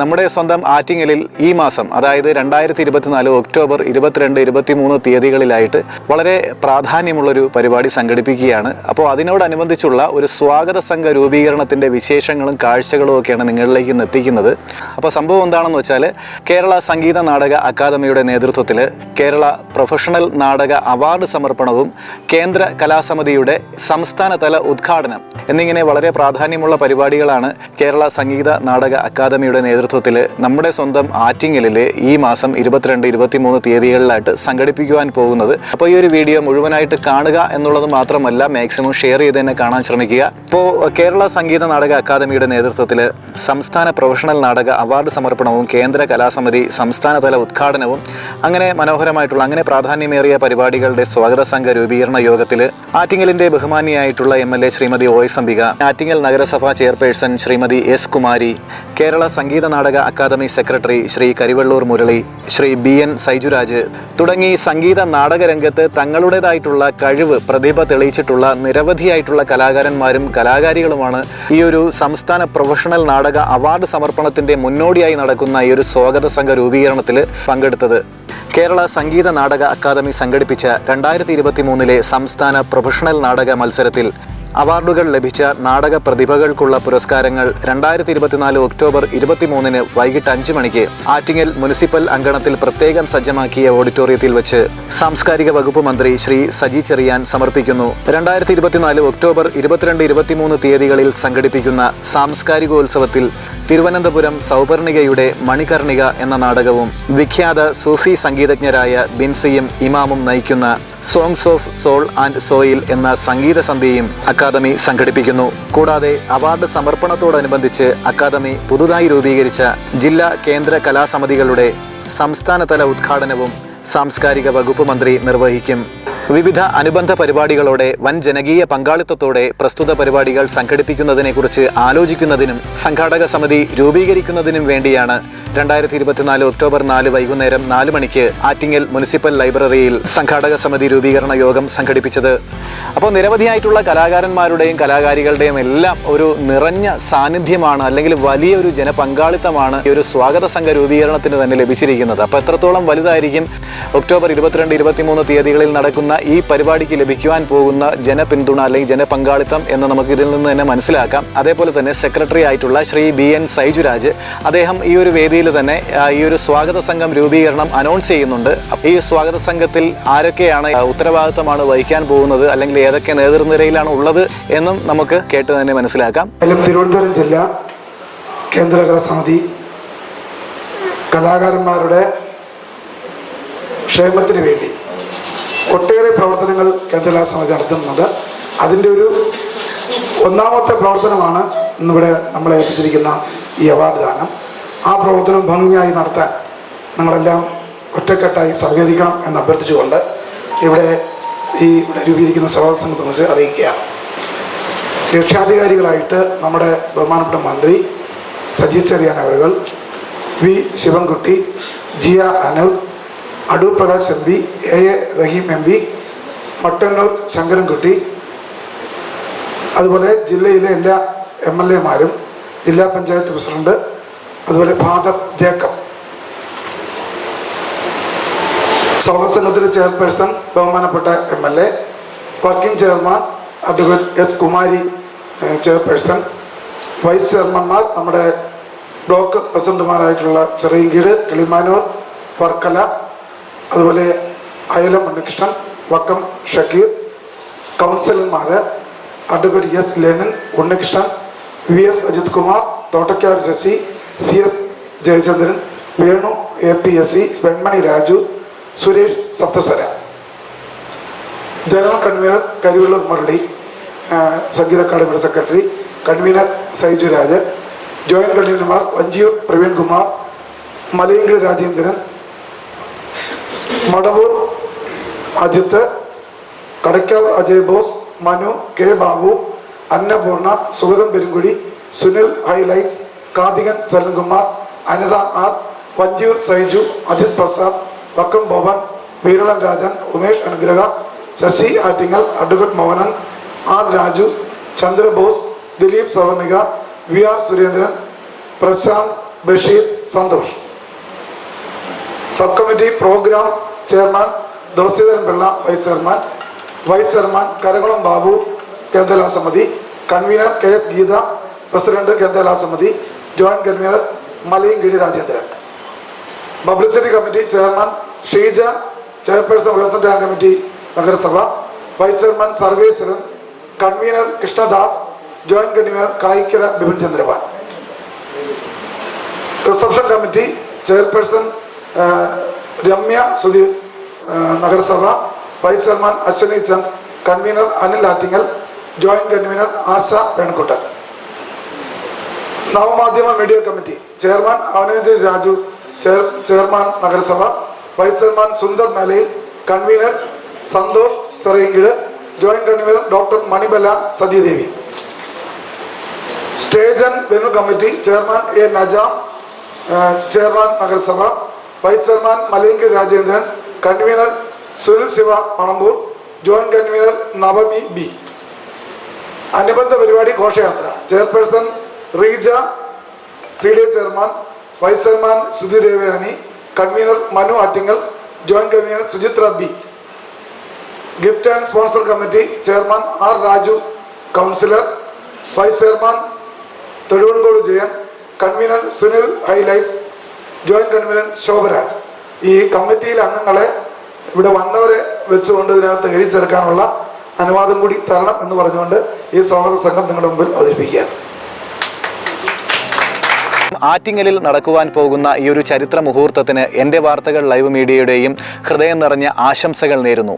നമ്മുടെ സ്വന്തം ആറ്റിങ്ങലിൽ ഈ മാസം അതായത് രണ്ടായിരത്തി ഇരുപത്തിനാല് ഒക്ടോബർ ഇരുപത്തിരണ്ട് ഇരുപത്തിമൂന്ന് തീയതികളിലായിട്ട് വളരെ പ്രാധാന്യമുള്ളൊരു പരിപാടി സംഘടിപ്പിക്കുകയാണ്. അപ്പോൾ അതിനോടനുബന്ധിച്ചുള്ള ഒരു സ്വാഗത സംഘ രൂപീകരണത്തിന്റെ വിശേഷങ്ങളും കാഴ്ചകളും ഒക്കെയാണ് നിങ്ങളിലേക്ക് ഇന്ന് എത്തിക്കുന്നത്. അപ്പോൾ സംഭവം എന്താണെന്ന് വെച്ചാൽ കേരള സംഗീത നാടക അക്കാദമിയുടെ നേതൃത്വത്തിൽ കേരള പ്രൊഫഷണൽ നാടക അവാർഡ് സമർപ്പണവും കേന്ദ്ര കലാസമിതിയുടെ സംസ്ഥാനതല ഉദ്ഘാടനം എന്നിങ്ങനെ വളരെ പ്രാധാന്യമുള്ള പരിപാടികളാണ് കേരള സംഗീത നാടക അക്കാദമിയുടെ നേതൃത്വത്തിൽ നമ്മുടെ സ്വന്തം ആറ്റിങ്ങലിൽ ഈ മാസം ഇരുപത്തിരണ്ട് ഇരുപത്തിമൂന്ന് തീയതികളിലായിട്ട് സംഘടിപ്പിക്കുവാൻ പോകുന്നത്. അപ്പോൾ ഈ ഒരു വീഡിയോ മുഴുവനായിട്ട് കാണുക എന്നുള്ളത് മാത്രമല്ല മാക്സിമം ഷെയർ ചെയ്ത് തന്നെ കാണാൻ ശ്രമിക്കുക. ഇപ്പോൾ കേരള സംഗീത നാടക അക്കാദമിയുടെ നേതൃത്വത്തിൽ സംസ്ഥാന പ്രൊഫഷണൽ നാടക അവാർഡ് സമർപ്പണവും കേന്ദ്ര കലാസമിതി സംസ്ഥാനതല ഉദ്ഘാടനവും അങ്ങനെ മനോഹരമായിട്ടുള്ള അങ്ങനെ പ്രാധാന്യമേറിയ പരിപാടികളുടെ സ്വാഗത സംഘ രൂപീകരണ യോഗത്തിൽ ആറ്റിങ്ങലിന്റെ ബഹുമാനിയായിട്ടുള്ള M L A Shrimati O S Ambika Attingal നഗരസഭാ chairperson Shrimati S Kumari Kerala Sangeetha Nataka academy secretary Shri Karivellur Murali Shri B N Saijuraj തുടങ്ങി സംഗീത നാടക രംഗത്ത് തങ്ങളുടേതായിട്ടുള്ള കഴിവ് പ്രതിഭ തെളിയിച്ചിട്ടുള്ള നിരവധിയായിട്ടുള്ള കലാകാരന്മാരും കലാകാരികളുമാണ് ഈ ഒരു സംസ്ഥാന പ്രൊഫഷണൽ നാടക അവാർഡ് സമർപ്പണത്തിന്റെ മുന്നോടിയായി നടക്കുന്ന ഈ ഒരു സ്വാഗത സംഘ രൂപീകരണത്തിൽ പങ്കെടുത്തത്. കേരള സംഗീത നാടക അക്കാദമി സംഘടിപ്പിച്ച രണ്ടായിരത്തി ഇരുപത്തി മൂന്നിലെ സംസ്ഥാന പ്രൊഫഷണൽ നാടക മത്സരത്തിൽ അവാർഡുകൾ ലഭിച്ച നാടക പ്രതിഭകൾക്കുള്ള പുരസ്കാരങ്ങൾ രണ്ടായിരത്തി ഇരുപത്തിനാല് ഒക്ടോബർ ഇരുപത്തിമൂന്നിന് വൈകിട്ട് അഞ്ച് മണിക്ക് ആറ്റിങ്ങൽ മുനിസിപ്പൽ അങ്കണത്തിൽ പ്രത്യേകം സജ്ജമാക്കിയ ഓഡിറ്റോറിയത്തിൽ വെച്ച് സാംസ്കാരിക വകുപ്പ് മന്ത്രി ശ്രീ സജി ചെറിയാൻ സമർപ്പിക്കുന്നു. രണ്ടായിരത്തി ഇരുപത്തിനാല് ഒക്ടോബർ ഇരുപത്തിരണ്ട് ഇരുപത്തിമൂന്ന് തീയതികളിൽ സംഘടിപ്പിക്കുന്ന സാംസ്കാരികോത്സവത്തിൽ തിരുവനന്തപുരം സൗപർണികയുടെ മണികർണിക എന്ന നാടകവും വിഖ്യാത സൂഫി സംഗീതജ്ഞരായ ബിൻസിയും ഇമാമും നയിക്കുന്ന songs of soul and soil എന്ന സംഗീത സന്ധ്യയും അക്കാദമി സംഘടിപ്പിക്കുന്നു. കൂടാതെ അവാർഡ് സമർപ്പണത്തോടനുബന്ധിച്ച് അക്കാദമി പുതുതായി രൂപീകരിച്ച ജില്ലാ കേന്ദ്ര കലാസമിതികളുടെ സംസ്ഥാനതല ഉദ്ഘാടനവും സാംസ്കാരിക വകുപ്പ് മന്ത്രി നിർവഹിക്കും. വിവിധ അനുബന്ധ പരിപാടികളോടെ വൻ ജനകീയ പങ്കാളിത്തത്തോടെ പ്രസ്തുത പരിപാടികൾ സംഘടിപ്പിക്കുന്നതിനെക്കുറിച്ച് ആലോചിക്കുന്നതിനും സംഘാടക സമിതി രൂപീകരിക്കുന്നതിനും വേണ്ടിയാണ് രണ്ടായിരത്തി ഇരുപത്തിനാല് ഒക്ടോബർ നാല് വൈകുന്നേരം നാല് മണിക്ക് ആറ്റിങ്ങൽ മുനിസിപ്പൽ ലൈബ്രറിയിൽ സംഘാടക സമിതി രൂപീകരണ യോഗം സംഘടിപ്പിച്ചത്. അപ്പോൾ നിരവധിയായിട്ടുള്ള കലാകാരന്മാരുടെയും കലാകാരികളുടെയും എല്ലാം ഒരു നിറഞ്ഞ സാന്നിധ്യമാണ് അല്ലെങ്കിൽ വലിയൊരു ജനപങ്കാളിത്തമാണ് ഈ ഒരു സ്വാഗത സംഘ രൂപീകരണത്തിന് തന്നെ ലഭിച്ചിരിക്കുന്നത്. അപ്പോൾ എത്രത്തോളം വലുതായിരിക്കും? ഒക്ടോബർ ഇരുപത്തിരണ്ട് ഇരുപത്തിമൂന്ന് തീയതികളിൽ നടക്കുന്ന ഈ പരിപാടിക്ക് ലഭിക്കുവാൻ പോകുന്ന ജനപിന്തുണ അല്ലെങ്കിൽ ജനപങ്കാളിത്തം എന്ന് നമുക്ക് ഇതിൽ നിന്ന് തന്നെ മനസ്സിലാക്കാം. അതേപോലെ തന്നെ സെക്രട്ടറി ആയിട്ടുള്ള ശ്രീ ബി എൻ സൈജുരാജ് അദ്ദേഹം ഈ ഒരു വേദിയിൽ തന്നെ ഈ ഒരു സ്വാഗത സംഘം രൂപീകരണം അനൗൺസ് ചെയ്യുന്നുണ്ട്. ഈ സ്വാഗത സംഘത്തിൽ ആരൊക്കെയാണ് ഉത്തരവാദിത്തമാണ് വഹിക്കാൻ പോകുന്നത് അല്ലെങ്കിൽ ഏതൊക്കെ നേതൃനിരയിലാണ് ഉള്ളത് എന്നും നമുക്ക് കേട്ട് തന്നെ മനസ്സിലാക്കാം. തിരുവനന്തപുരം ജില്ല കേന്ദ്ര കലാസമിതി കലാകാരന്മാരുടെ ക്ഷേമത്തിന് വേണ്ടി. ഒട്ടേറെ പ്രവർത്തനങ്ങൾ കേന്ദ്ര സമിതി നടത്തുന്നുണ്ട്. അതിന്റെ ഒരു ഒന്നാമത്തെ പ്രവർത്തനമാണ് ഇന്നിവിടെ നമ്മളെ ഏൽപ്പിച്ചിരിക്കുന്ന ഈ അവാർഡ് ദാനം. ആ പ്രവർത്തനം ഭംഗിയായി നടത്താൻ നിങ്ങളെല്ലാം ഒറ്റക്കെട്ടായി സഹകരിക്കണം എന്ന് അഭ്യർത്ഥിച്ചുകൊണ്ട് ഇവിടെ ഈ ഇവിടെ രൂപീകരിക്കുന്ന സഭാസംഘത്തെ കുറിച്ച് അറിയിക്കുകയാണ്. രക്ഷാധികാരികളായിട്ട് നമ്മുടെ ബഹുമാനപ്പെട്ട മന്ത്രി സജി ചെറിയാൻ അവരുകൾ V Sivankutty Jiya Anoop Adoor Prakash M P A A Rahim M P Mattannur Sankarankutty അതുപോലെ ജില്ലയിലെ എല്ലാ എം എൽ എമാരും ജില്ലാ പഞ്ചായത്ത് പ്രസിഡന്റ് അതുപോലെ ഫാദർ ജേക്കബ്. സൗഹസംഘത്തിലെ ചെയർപേഴ്സൺ ബഹുമാനപ്പെട്ട M L A working chairman advocate S Kumari chairperson vice ചെയർമാൻമാർ നമ്മുടെ ബ്ലോക്ക് പ്രസിഡന്റുമാരായിട്ടുള്ള ചെറിയങ്കീട് കിളിമാനൂർ വർക്കല അതുപോലെ അയലം ഉണ്ണികൃഷ്ണൻ വക്കം ഷക്കീർ കൗൺസിലർമാർ advocate S Lenan Unnikrishnan V S Ajith Kumar Thottakkad Sasi C S Jayachandran Venu A P S C Venmani Raju Suresh Sapthaswara. General convener Karivellur Murali Sangeetha അക്കാദമിയുടെ secretary convener Saiju Rajan joint കൺവീനർമാർ Vanchiyoor Praveenkumar Kumar Rajendran Madavoor Ajith Kadakkal Ajay Bose Manu K Babu Annapoorna Sugatham Perumkudi Sunil highlights Karthikan Salankumar Anitha R Vanchiyoor Saiju Ajith Prasad Vakkom Bhavan Veeralan Rajan Umesh Anugraha Sasi Attingal advocate Mohanan R Raju Chandrabose Dileep Savarnika V R Surendran Prashanth Basheer Santhosh. Sub committee program chairman Thulaseedharan Pillai vice chairman vice chairman Karakulam Babu കേന്ദ്രലാ സമിതി convener K S Geetha president കേന്ദ്രലാ സമിതി joint convener മലയും Giri Rajendran. Publicity committee chairman Sheeja chairperson വികസന committee നഗരസഭ vice chairman Sarveswaran convener Krishnadas joint convener Kayikkara Bipin Chandrapal. Reception committee chairperson Ramya Sudheer നഗരസഭ vice chairman Ashwani Chand convener Anil Attingal joint convener Asha Venukuttan. നവമാധ്യമ media committee chairman Avanendra Raju chairman നഗരസഭ vice chairman Sundar മലയിൽ convener Santhosh Chirayinkeezhu joint convener doctor Manibala Sathidevi. Stage and venue committee chairman A Najam chairman നഗരസഭ vice chairman Malayankeezhu Rajendran convener Sunil Shiva Manamboor joint convener Navami B. അനുബന്ധ പരിപാടി ഘോഷയാത്ര. Chairperson Reeja C D chairman vice chairman Sudheer Revayani convener Manu Attingal joint convener Suchitra B. Gift and sponsor committee chairman R Raju councillor vice chairman Thozhuvancode Jayan convener Sunil highlights joint convener Shobaraj. ഈ കമ്മിറ്റിയിലെ അംഗങ്ങളെ ഇവിടെ വന്നവരെ വെച്ചുകൊണ്ട് ഇതിനകത്ത് എഴുതിച്ചേർക്കാനുള്ള അനുവാദം കൂടി തരണം എന്ന് പറഞ്ഞുകൊണ്ട് ഈ സ്വാഗത സംഘം നിങ്ങളുടെ മുമ്പിൽ അവതരിപ്പിക്കുകയാണ്. ആറ്റിങ്ങലിൽ നടക്കുവാൻ പോകുന്ന ഈ ഒരു ചരിത്ര മുഹൂർത്തത്തിന് എന്റെ വാർത്തകൾ ലൈവ് മീഡിയയുടെയും ഹൃദയം നിറഞ്ഞ ആശംസകൾ നേരുന്നു.